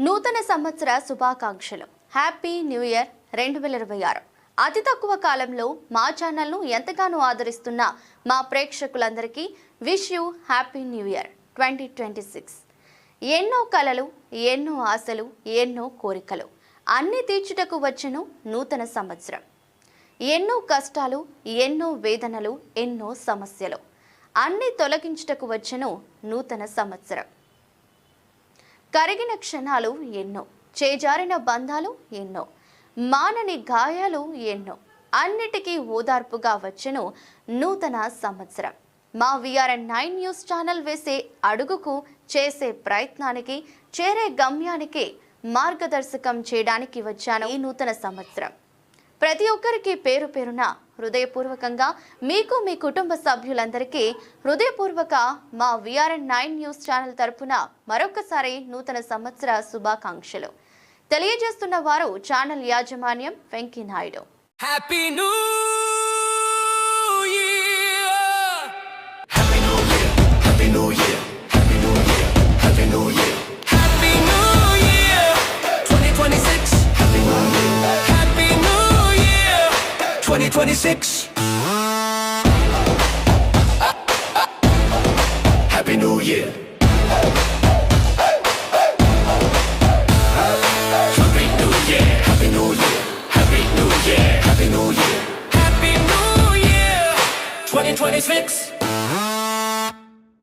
నూతన సంవత్సర శుభాకాంక్షలు. హ్యాపీ న్యూ ఇయర్ రెండు వేల ఇరవై ఆరు. అతి తక్కువ కాలంలో మా ఛానల్ను ఎంతగానో ఆదరిస్తున్న మా ప్రేక్షకులందరికీ wish you happy new year twenty twenty six. ఎన్నో కలలు ఎన్నో ఆశలు ఎన్నో కోరికలు. అన్ని తీర్చుటకు వచ్చెను నూతన సంవత్సరం. ఎన్నో కష్టాలు ఎన్నో వేదనలు ఎన్నో సమస్యలు. అన్ని తొలగించుటకు వచ్చెను నూతన సంవత్సరం. కరిగిన క్షణాలు ఎన్నో చేజారిన బంధాలు ఎన్నో మానని గాయాలు ఎన్నో అన్నిటికీ ఓదార్పుగా వచ్చెను నూతన సంవత్సరం. మా విఆర్ఎన్ నైన్ న్యూస్ ఛానల్ వేసే అడుగుకు చేసే ప్రయత్నానికి చేరే గమ్యానికి మార్గదర్శకం చేయడానికి వచ్చాను ఈ నూతన సంవత్సరం. ప్రతి ఒక్కరికి పేరు పేరున హృదయపూర్వకంగా మీకు మీ కుటుంబ సభ్యులందరికీ హృదయపూర్వక మా విఆర్ఎన్ నైన్ న్యూస్ ఛానల్ తరపున మరొకసారి నూతన సంవత్సర శుభాకాంక్షలు. తెలియజేస్తున్న వారు ఛానల్ యాజమాన్యం Venky Naidu. Happy 2026. Happy New Year. Happy New Year. Happy New Year. Happy New Year. Happy New Year. Happy New Year! 2026.